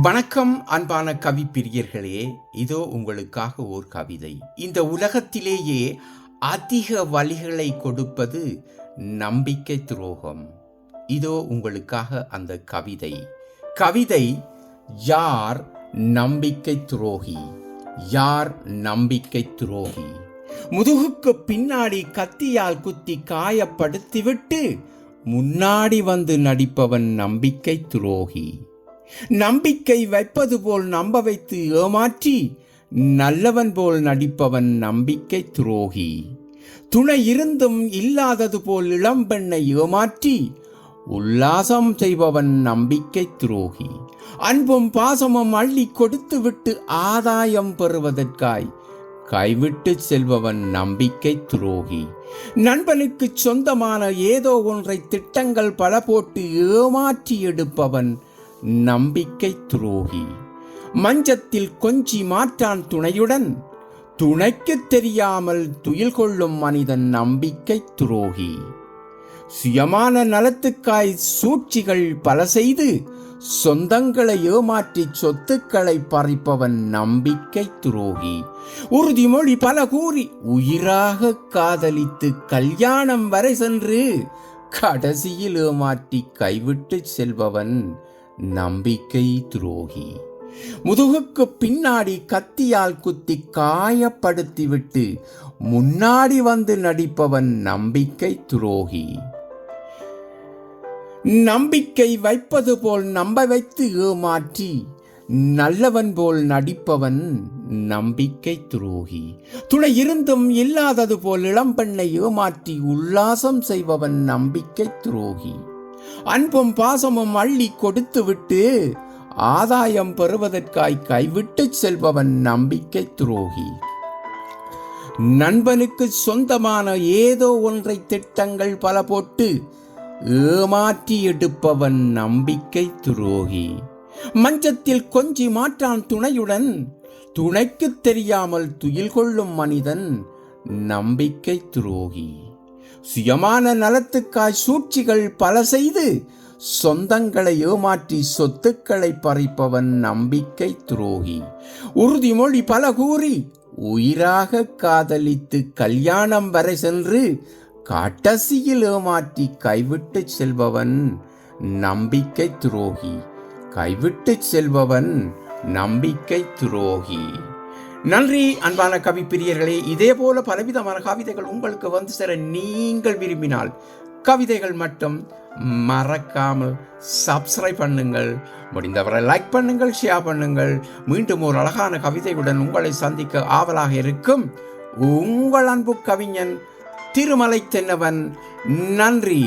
வணக்கம் அன்பான கவி பிரியர்களே. இதோ உங்களுக்காக ஓர் கவிதை. இந்த உலகத்திலேயே அதிக வழிகளை கொடுப்பது நம்பிக்கை துரோகம். இதோ உங்களுக்காக அந்த கவிதை. கவிதை யார் நம்பிக்கை துரோகி? யார் நம்பிக்கை துரோகி? முதுகுக்கு பின்னாடி கத்தியால் குத்தி காயப்படுத்திவிட்டு முன்னாடி வந்து நடிப்பவன் நம்பிக்கை துரோகி. நம்பிக்கை வைப்பது போல் நம்ப வைத்து ஏமாற்றி நல்லவன் போல் நடிப்பவன் நம்பிக்கை துரோகி. துணை இருந்தும் இல்லாதது போல் இளம்பெண்ணை ஏமாற்றி உல்லாசம் செய்பவன் நம்பிக்கை துரோகி. அன்பும் பாசமும் அள்ளி கொடுத்துவிட்டு ஆதாயம் பெறுவதற்காய் கைவிட்டு செல்பவன் நம்பிக்கை துரோகி. நண்பனுக்கு சொந்தமான ஏதோ ஒன்றை திட்டங்கள் பல போட்டு ஏமாற்றி எடுப்பவன் நம்பிக்கை துரோகி. மஞ்சத்தில் கொஞ்சி மாற்றான் துணையுடன் துணைக்கு தெரியாமல் துயில் கொள்ளும் மனிதன் நம்பிக்கை துரோகி. சுயமான நலத்துக்காய் சூழ்ச்சிகள் பல செய்து சொந்தங்களை ஏமாற்றி சொத்துக்களை பறிப்பவன் நம்பிக்கை துரோகி. உறுதிமொழி பல கூறி உயிராக காதலித்து கல்யாணம் வரை சென்று கடைசியில் ஏமாற்றி கைவிட்டு செல்பவன் நம்பிக்கை துரோகி. முதுகுக்கு பின்னாடி கத்தியால் குத்தி காயப்படுத்திவிட்டு முன்னாடி வந்து நடிப்பவன் நம்பிக்கை துரோகி. நம்பிக்கை வைப்பது போல் நம்ப வைத்து ஏமாற்றி நல்லவன் போல் நடிப்பவன் நம்பிக்கை துரோகி. துணை இருந்தும் இல்லாதது போல் இளம்பெண்ணை ஏமாற்றி உல்லாசம் செய்பவன் நம்பிக்கை துரோகி. அன்பும் பாசமும் அள்ளி கொடுத்துவிட்டு ஆதாயம் பெறுவதற்காய் கைவிட்டு செல்பவன் நம்பிக்கை துரோகி. நண்பனுக்கு சொந்தமான ஏதோ ஒன்றை திட்டங்கள் பல போட்டு ஏமாற்றி எடுப்பவன் நம்பிக்கை துரோகி. மஞ்சத்தில் கொஞ்சி மாற்றான் துணையுடன் துணைக்கு தெரியாமல் துயில் கொள்ளும் மனிதன் நம்பிக்கை துரோகி. சுயமான நலத்துக்காய் சூழ்ச்சிகள் பல செய்து சொந்தங்களை ஏமாற்றி சொத்துக்களை பறிப்பவன் நம்பிக்கை துரோகி. உறுதிமொழி பல கூறி உயிராக காதலித்து கல்யாணம் வரை சென்று கடைசியில் ஏமாற்றி கைவிட்டு செல்பவன் நம்பிக்கை துரோகி. கைவிட்டு செல்பவன் நம்பிக்கை துரோகி. நன்றி அன்பான கவி பிரியர்களே. இதே போல பலவிதமான கவிதைகள் உங்களுக்கு வந்து சேர நீங்கள் விரும்பினால் கவிதைகள் மட்டும் மறக்காமல் சப்ஸ்கிரைப் பண்ணுங்கள். முடிந்தவரை லைக் பண்ணுங்கள் ஷேர் பண்ணுங்கள். மீண்டும் ஒரு அழகான கவிதையுடன் உங்களை சந்திக்க ஆவலாக இருக்கும் உங்கள் அன்பு கவிஞன் திருமலை தென்னவன் நன்றி.